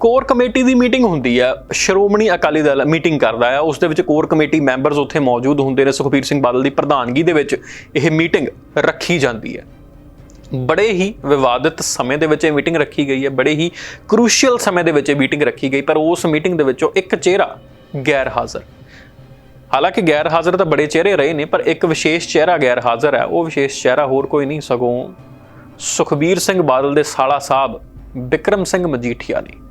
Core committee ਦੀ meeting ਹੁੰਦੀ ਹੈ Shiromani Akali Dal meeting ਕਰਦਾ ਹੈ ਉਸ ਦੇ ਵਿੱਚ ਕੋਰ ਕਮੇਟੀ ਮੈਂਬਰਸ ਉੱਥੇ ਮੌਜੂਦ ਹੁੰਦੇ ਨੇ, ਸੁਖਬੀਰ ਸਿੰਘ ਬਾਦਲ ਦੀ ਪ੍ਰਧਾਨਗੀ ਦੇ ਵਿੱਚ ਇਹ ਮੀਟਿੰਗ ਰੱਖੀ ਜਾਂਦੀ ਹੈ ਬੜੇ ਹੀ ਵਿਵਾਦਿਤ ਸਮੇਂ ਦੇ ਵਿੱਚ ਇਹ ਮੀਟਿੰਗ ਰੱਖੀ ਗਈ ਹੈ ਬੜੇ ਹੀ ਕ੍ਰੂਸ਼ੀਅਲ ਸਮੇਂ ਦੇ ਵਿੱਚ ਇਹ ਮੀਟਿੰਗ ਰੱਖੀ ਗਈ, ਪਰ ਉਸ ਮੀਟਿੰਗ ਦੇ ਵਿੱਚੋਂ ਇੱਕ ਚਿਹਰਾ ਗੈਰ ਹਾਜ਼ਰ। ਹਾਲਾਂਕਿ ਗੈਰ ਹਾਜ਼ਰ ਤਾਂ ਬੜੇ ਚਿਹਰੇ ਰਹੇ ਨੇ, ਪਰ ਇੱਕ ਵਿਸ਼ੇਸ਼ ਚਿਹਰਾ ਗੈਰ ਹਾਜ਼ਰ ਹੈ ਉਹ ਵਿਸ਼ੇਸ਼ ਚਿਹਰਾ ਹੋਰ ਕੋਈ ਨਹੀਂ, ਸਗੋਂ ਸੁਖਬੀਰ ਸਿੰਘ ਬਾਦਲ ਦੇ ਸਾਲਾ ਸਾਹਿਬ ਬਿਕਰਮ ਸਿੰਘ ਮਜੀਠੀਆ ਨੇ।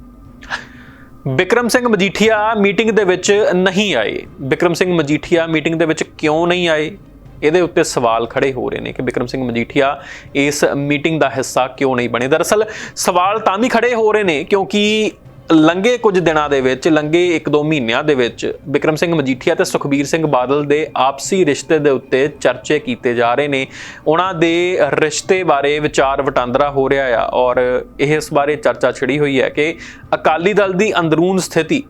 ਬਿਕਰਮ ਸਿੰਘ ਮਜੀਠੀਆ ਮੀਟਿੰਗ ਦੇ ਵਿੱਚ ਨਹੀਂ ਆਏ। ਬਿਕਰਮ ਸਿੰਘ ਮਜੀਠੀਆ ਮੀਟਿੰਗ ਦੇ ਵਿੱਚ ਕਿਉਂ ਨਹੀਂ ਆਏ? ਇਹਦੇ ਉੱਤੇ ਸਵਾਲ ਖੜੇ ਹੋ ਰਹੇ ਨੇ ਕਿ ਬਿਕਰਮ ਸਿੰਘ ਮਜੀਠੀਆ ਇਸ ਮੀਟਿੰਗ ਦਾ ਹਿੱਸਾ ਕਿਉਂ ਨਹੀਂ ਬਣੇ? ਦਰਅਸਲ ਸਵਾਲ ਤਾਂ ਵੀ ਖੜੇ ਹੋ ਰਹੇ ਨੇ ਕਿਉਂਕਿ ਲੰਗੇ ਕੁਝ ਦਿਨਾਂ ਦੇ ਵਿੱਚ ਲੰਗੇ 1-2 ਮਹੀਨਿਆਂ ਦੇ ਵਿੱਚ ਵਿਕਰਮ ਸਿੰਘ ਮਜੀਠੀਆ ਤੇ ਸੁਖਬੀਰ ਸਿੰਘ ਬਾਦਲ ਦੇ ਆਪਸੀ ਰਿਸ਼ਤੇ ਦੇ ਉੱਤੇ ਚਰਚੇ ਕੀਤੇ ਜਾ ਰਹੇ ਨੇ। ਉਹਨਾਂ ਦੇ ਰਿਸ਼ਤੇ ਬਾਰੇ ਵਿਚਾਰ ਵਟਾਂਦਰਾ ਹੋ ਰਿਹਾ ਆ ਔਰ ਇਹ ਇਸ ਬਾਰੇ ਚਰਚਾ ਛਿੜੀ ਹੋਈ ਹੈ ਕਿ ਅਕਾਲੀ ਦਲ ਦੀ ਅੰਦਰੂਨ ਸਥਿਤੀ,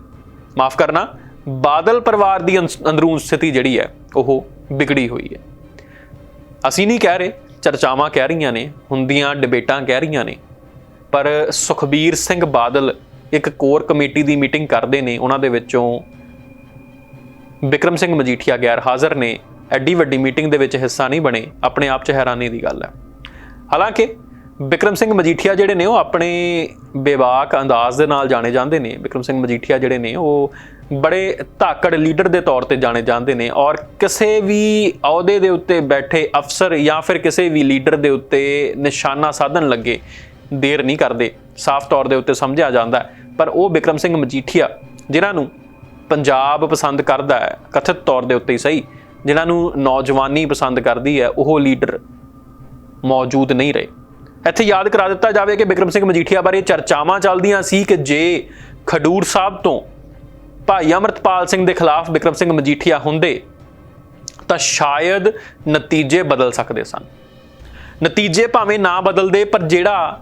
ਮਾਫ ਕਰਨਾ, ਬਾਦਲ ਪਰਿਵਾਰ ਦੀ ਅੰਸ- ਅੰਦਰੂਨ ਸਥਿਤੀ ਜਿਹੜੀ ਹੈ, ਉਹ ਵਿਗੜੀ ਹੋਈ ਹੈ। ਅਸੀਂ ਨਹੀਂ ਕਹਿ ਰਹੇ, ਚਰਚਾਵਾਂ ਕਹਿ ਰਹੀਆਂ ਨੇ, ਹੁੰਦੀਆਂ, ਡਿਬੇਟਾਂ ਕਹਿ ਰਹੀਆਂ ਨੇ, ਪਰ ਸੁਖਬੀਰ ਸਿੰਘ ਬਾਦਲ ਇੱਕ ਕੋਰ ਕਮੇਟੀ ਦੀ ਮੀਟਿੰਗ ਕਰਦੇ ਨੇ, ਉਹਨਾਂ ਦੇ ਵਿੱਚੋਂ ਵਿਕਰਮ ਸਿੰਘ ਮਜੀਠੀਆ ਗੈਰ ਹਾਜ਼ਰ ਨੇ। ਐਡੀ ਵੱਡੀ ਮੀਟਿੰਗ ਦੇ ਵਿੱਚ ਹਿੱਸਾ ਨਹੀਂ ਬਣੇ। ਆਪਣੇ ਆਪ 'ਚ ਹੈਰਾਨੀ ਦੀ ਗੱਲ ਹੈ। ਹਾਲਾਂਕਿ ਵਿਕਰਮ ਸਿੰਘ ਮਜੀਠੀਆ ਜਿਹੜੇ ਨੇ, ਉਹ ਆਪਣੇ ਬੇਵਾਕ ਅੰਦਾਜ਼ ਦੇ ਨਾਲ ਜਾਣੇ ਜਾਂਦੇ ਨੇ। ਵਿਕਰਮ ਸਿੰਘ ਮਜੀਠੀਆ ਜਿਹੜੇ ਨੇ, ਉਹ ਬੜੇ ਧਾਕੜ ਲੀਡਰ ਦੇ ਤੌਰ ਤੇ ਜਾਣੇ ਜਾਂਦੇ ਨੇ ਔਰ ਕਿਸੇ ਵੀ ਅਹੁਦੇ ਦੇ ਉੱਤੇ ਬੈਠੇ ਅਫਸਰ ਜਾਂ ਫਿਰ ਕਿਸੇ ਵੀ ਲੀਡਰ ਦੇ ਉੱਤੇ ਨਿਸ਼ਾਨਾ ਸਾਧਨ ਲੱਗੇ ਦੇਰ ਨਹੀਂ ਕਰਦੇ। ਸਾਫ਼ ਤੌਰ ਦੇ ਉੱਤੇ ਸਮਝਿਆ ਜਾਂਦਾ ਹੈ। ਪਰ ਉਹ ਬਿਕਰਮ ਸਿੰਘ ਮਜੀਠੀਆ, ਜਿਨ੍ਹਾਂ ਨੂੰ ਪੰਜਾਬ ਪਸੰਦ ਕਰਦਾ ਹੈ, ਕਥਿਤ ਤੌਰ ਦੇ ਉੱਤੇ ਹੀ ਸਹੀ, ਜਿਨ੍ਹਾਂ ਨੂੰ ਨੌਜਵਾਨੀ ਪਸੰਦ ਕਰਦੀ ਹੈ, ਉਹ ਲੀਡਰ ਮੌਜੂਦ ਨਹੀਂ ਰਹੇ। ਇੱਥੇ ਯਾਦ ਕਰਾ ਦਿੱਤਾ ਜਾਵੇ ਕਿ ਬਿਕਰਮ ਸਿੰਘ ਮਜੀਠੀਆ ਬਾਰੇ ਚਰਚਾਵਾਂ ਚੱਲਦੀਆਂ ਸੀ ਕਿ ਜੇ ਖਡੂਰ ਸਾਹਿਬ ਤੋਂ ਭਾਈ ਅਮਰਤਪਾਲ ਸਿੰਘ ਦੇ ਖਿਲਾਫ ਬਿਕਰਮ ਸਿੰਘ ਮਜੀਠੀਆ ਹੁੰਦੇ, ਤਾਂ ਸ਼ਾਇਦ ਨਤੀਜੇ ਬਦਲ ਸਕਦੇ ਸਨ। ਨਤੀਜੇ ਭਾਵੇਂ ਨਾ ਬਦਲਦੇ, ਪਰ ਜਿਹੜਾ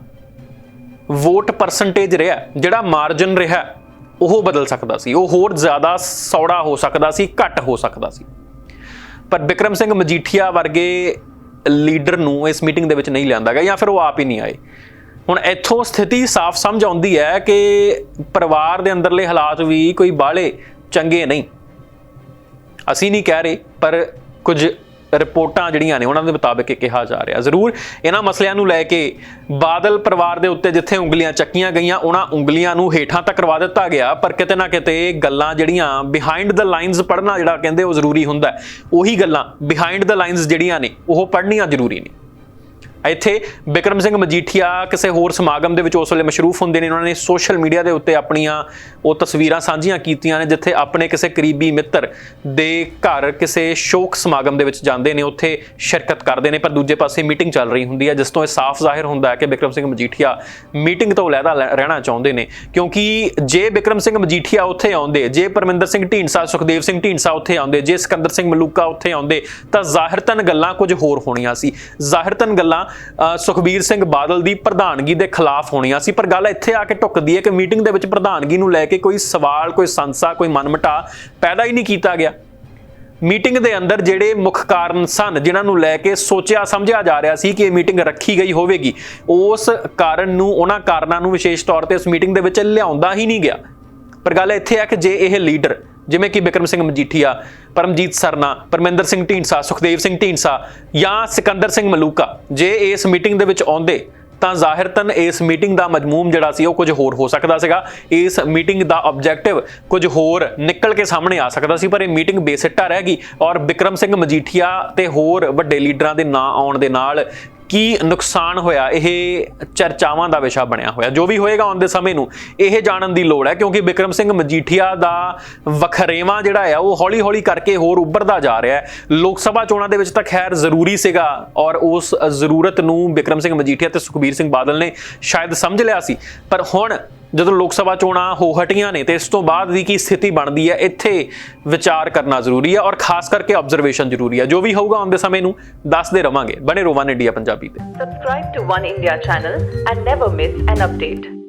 ਵੋਟ ਪਰਸੈਂਟੇਜ ਰਿਹਾ, ਜਿਹੜਾ ਮਾਰਜਨ ਰਿਹਾ, ਉਹ ਬਦਲ ਸਕਦਾ ਸੀ। ਉਹ ਹੋਰ ਜ਼ਿਆਦਾ ਸੌੜਾ ਹੋ ਸਕਦਾ ਸੀ, ਘੱਟ ਹੋ ਸਕਦਾ ਸੀ। ਪਰ ਵਿਕਰਮ ਸਿੰਘ ਮਜੀਠੀਆ ਵਰਗੇ ਲੀਡਰ ਨੂੰ ਇਸ ਮੀਟਿੰਗ ਦੇ ਵਿੱਚ ਨਹੀਂ ਲਿਆਂਦਾ ਗਿਆ ਜਾਂ ਫਿਰ ਉਹ ਆਪ ਹੀ ਨਹੀਂ ਆਏ। ਹੁਣ ਇੱਥੋਂ ਸਥਿਤੀ ਸਾਫ਼ ਸਮਝ ਆਉਂਦੀ ਹੈ ਕਿ ਪਰਿਵਾਰ ਦੇ ਅੰਦਰਲੇ ਹਾਲਾਤ ਵੀ ਕੋਈ ਬਾਹਲੇ ਚੰਗੇ ਨਹੀਂ। ਅਸੀਂ ਨਹੀਂ ਕਹਿ ਰਹੇ, ਪਰ ਕੁਝ ਰਿਪੋਰਟਾਂ ਜਿਹੜੀਆਂ ਨੇ ਉਹਨਾਂ ਦੇ ਮੁਤਾਬਕ ਇਹ ਕਿਹਾ ਜਾ ਰਿਹਾ। ਜ਼ਰੂਰ ਇਹਨਾਂ ਮਸਲਿਆਂ ਨੂੰ ਲੈ ਕੇ ਬਾਦਲ ਪਰਿਵਾਰ ਦੇ ਉੱਤੇ ਜਿੱਥੇ ਉਂਗਲੀਆਂ ਚੱਕੀਆਂ ਗਈਆਂ, ਉਹਨਾਂ ਉਂਗਲੀਆਂ ਨੂੰ ਹੇਠਾਂ ਤੱਕ ਕਰਵਾ ਦਿੱਤਾ ਗਿਆ, ਪਰ ਕਿਤੇ ਨਾ ਕਿਤੇ ਗੱਲਾਂ ਜਿਹੜੀਆਂ ਬਿਹਾਈਂਡ ਦ ਲਾਈਨਸ ਪੜ੍ਹਨਾ ਜਿਹੜਾ ਕਹਿੰਦੇ ਉਹ ਜ਼ਰੂਰੀ ਹੁੰਦਾ ਉਹੀ ਗੱਲਾਂ ਬਿਹਾਈਂਡ ਦ ਲਾਈਨਸ ਜਿਹੜੀਆਂ ਨੇ, ਉਹ ਪੜ੍ਹਨੀਆਂ ਜ਼ਰੂਰੀ ਨੇ। ਇੱਥੇ ਬਿਕਰਮ ਸਿੰਘ ਮਜੀਠੀਆ ਕਿਸੇ ਹੋਰ ਸਮਾਗਮ ਦੇ ਵਿੱਚ ਉਸ ਵੇਲੇ ਮਸ਼ਰੂਫ ਹੁੰਦੇ ਨੇ। ਉਹਨਾਂ ਨੇ ਸੋਸ਼ਲ ਮੀਡੀਆ ਦੇ ਉੱਤੇ ਆਪਣੀਆਂ ਉਹ ਤਸਵੀਰਾਂ ਸਾਂਝੀਆਂ ਕੀਤੀਆਂ ਨੇ, ਜਿੱਥੇ ਆਪਣੇ ਕਿਸੇ ਕਰੀਬੀ ਮਿੱਤਰ ਦੇ ਘਰ ਕਿਸੇ ਸ਼ੋਕ ਸਮਾਗਮ ਦੇ ਵਿੱਚ ਜਾਂਦੇ ਨੇ, ਉੱਥੇ ਸ਼ਿਰਕਤ ਕਰਦੇ ਨੇ। ਪਰ ਦੂਜੇ ਪਾਸੇ ਮੀਟਿੰਗ ਚੱਲ ਰਹੀ ਹੁੰਦੀ ਹੈ, ਜਿਸ ਤੋਂ ਇਹ ਸਾਫ਼ ਜ਼ਾਹਿਰ ਹੁੰਦਾ ਹੈ ਕਿ ਬਿਕਰਮ ਸਿੰਘ ਮਜੀਠੀਆ ਮੀਟਿੰਗ ਤੋਂ ਅਲੱਗਾ ਲੈ- ਰਹਿਣਾ ਚਾਹੁੰਦੇ ਨੇ। ਕਿਉਂਕਿ ਜੇ ਬਿਕਰਮ ਸਿੰਘ ਮਜੀਠੀਆ ਉੱਥੇ ਆਉਂਦੇ, ਜੇ ਪਰਮਿੰਦਰ ਸਿੰਘ ਢੀਂਡਸਾ, ਸੁਖਦੇਵ ਸਿੰਘ ਢੀਂਡਸਾ ਉੱਥੇ ਆਉਂਦੇ, ਜੇ ਸਿਕੰਦਰ ਸਿੰਘ ਮਲੂਕਾ ਉੱਥੇ ਆਉਂਦੇ, ਤਾਂ ਜ਼ਾਹਿਰਤਨ ਗੱਲਾਂ ਕੁਝ ਹੋਰ ਹੋਣੀਆਂ ਸੀ। ਜ਼ਾਹਿਰਤਨ ਗੱਲਾਂ ਸੁਖਬੀਰ ਸਿੰਘ ਬਾਦਲ ਦੀ ਪ੍ਰਧਾਨਗੀ ਦੇ ਖਿਲਾਫ ਹੋਣੀਆਂ ਸੀ। ਪਰ ਗੱਲ ਇੱਥੇ ਆ ਕੇ ਟੁੱਕਦੀ ਹੈ ਕਿ ਮੀਟਿੰਗ ਦੇ ਵਿੱਚ ਪ੍ਰਧਾਨਗੀ ਨੂੰ ਲੈ ਕੇ ਕੋਈ ਸਵਾਲ, ਕੋਈ ਸੰਸਾ, ਕੋਈ ਮਨਮਟਾ ਪੈਦਾ ਹੀ ਨਹੀਂ ਕੀਤਾ ਗਿਆ। ਮੀਟਿੰਗ ਦੇ ਅੰਦਰ ਜਿਹੜੇ ਮੁੱਖ ਕਾਰਨ ਸਨ, ਜਿਨ੍ਹਾਂ ਨੂੰ ਲੈ ਕੇ ਸੋਚਿਆ, ਸਮਝਿਆ ਜਾ ਰਿਹਾ ਸੀ ਕਿ ਇਹ ਮੀਟਿੰਗ ਰੱਖੀ ਗਈ ਹੋਵੇਗੀ, ਉਸ ਕਾਰਨ ਨੂੰ, ਉਹਨਾਂ ਕਾਰਨਾਂ ਨੂੰ ਵਿਸ਼ੇਸ਼ ਤੌਰ ਤੇ ਉਸ ਮੀਟਿੰਗ ਦੇ ਵਿੱਚ ਲਿਆਉਂਦਾ ਹੀ ਨਹੀਂ ਗਿਆ। ਪਰ ਗੱਲ ਇੱਥੇ ਆ ਕਿ ਜੇ ਇਹ ਲੀਡਰ ਜਿਵੇਂ ਕਿ ਬਿਕਰਮ ਸਿੰਘ ਮਜੀਠੀਆ, ਪਰਮਜੀਤ ਸਰਨਾ, ਪਰਮਿੰਦਰ ਸਿੰਘ ਢੀਂਡਸਾ, ਸੁਖਦੇਵ ਸਿੰਘ ਢੀਂਡਸਾ ਜਾਂ ਸਿਕੰਦਰ ਸਿੰਘ ਮਲੂਕਾ। ਜੇ ਇਸ ਮੀਟਿੰਗ ਦੇ ਵਿੱਚ ਆਉਂਦੇ, ਤਾਂ ਜ਼ਾਹਿਰਤਨ ਇਸ ਮੀਟਿੰਗ ਦਾ ਮਜਮੂਮ ਜਿਹੜਾ ਸੀ ਉਹ ਕੁਝ ਹੋਰ ਹੋ ਸਕਦਾ ਸੀਗਾ। ਇਸ ਮੀਟਿੰਗ ਦਾ ਆਬਜੈਕਟਿਵ ਕੁਝ ਹੋਰ ਨਿਕਲ ਕੇ ਸਾਹਮਣੇ ਆ ਸਕਦਾ ਸੀ, ਪਰ ਇਹ ਮੀਟਿੰਗ ਬੇਸਿੱਟਾ ਰਹਿ ਗਈ ਔਰ ਬਿਕਰਮ ਸਿੰਘ ਮਜੀਠੀਆ ਤੇ ਹੋਰ ਵੱਡੇ ਲੀਡਰਾਂ ਦੇ ਨਾਂ ਆਉਣ ਦੇ ਨਾਲ ਕੀ ਨੁਕਸਾਨ ਹੋਇਆ, ਇਹ ਚਰਚਾਵਾਂ ਦਾ ਵਿਸ਼ਾ ਬਣਿਆ ਹੋਇਆ। ਜੋ ਵੀ ਹੋਏਗਾ ਆਉਣ ਦੇ ਸਮੇਂ ਨੂੰ, ਇਹ ਜਾਣਨ ਦੀ ਲੋੜ ਹੈ, ਕਿਉਂਕਿ ਬਿਕਰਮ ਸਿੰਘ ਮਜੀਠੀਆ ਦਾ ਵਖਰੇਵਾਂ ਜਿਹੜਾ ਆ, ਉਹ ਹੌਲੀ-ਹੌਲੀ ਕਰਕੇ ਹੋਰ ਉੱਭਰਦਾ ਜਾ ਰਿਹਾ ਹੈ। ਲੋਕ ਸਭਾ ਚੋਣਾਂ ਦੇ ਵਿੱਚ ਤਾਂ ਖੈਰ ਜ਼ਰੂਰੀ ਸੀਗਾ, ਔਰ ਉਸ ਜ਼ਰੂਰਤ ਨੂੰ ਬਿਕਰਮ ਸਿੰਘ ਮਜੀਠੀਆ ਤੇ ਸੁਖਬੀਰ ਸਿੰਘ ਬਾਦਲ ਨੇ ਸ਼ਾਇਦ ਸਮਝ ਲਿਆ ਸੀ। ਪਰ ਹੁਣ ਜਦੋਂ ਲੋਕ ਸਭਾ ਚੋਣਾਂ ਹੋ ਹਟੀਆਂ ਨੇ ਤੇ ਇਸ ਤੋਂ ਬਾਅਦ ਦੀ ਕੀ ਸਥਿਤੀ ਬਣਦੀ ਹੈ, ਇੱਥੇ ਵਿਚਾਰ ਕਰਨਾ ਜ਼ਰੂਰੀ ਹੈ ਔਰ ਖਾਸ ਕਰਕੇ ਆਬਜ਼ਰਵੇਸ਼ਨ ਜ਼ਰੂਰੀ ਹੈ। ਜੋ ਵੀ ਹੋਊਗਾ ਆਉਂਦੇ ਸਮੇਂ ਨੂੰ ਦੱਸਦੇ ਰਵਾਂਗੇ। ਬਣੇ ਰੋਵਾਨ ਇੰਡੀਆ ਪੰਜਾਬੀ ਤੇ। Subscribe to One India channel and never miss an update.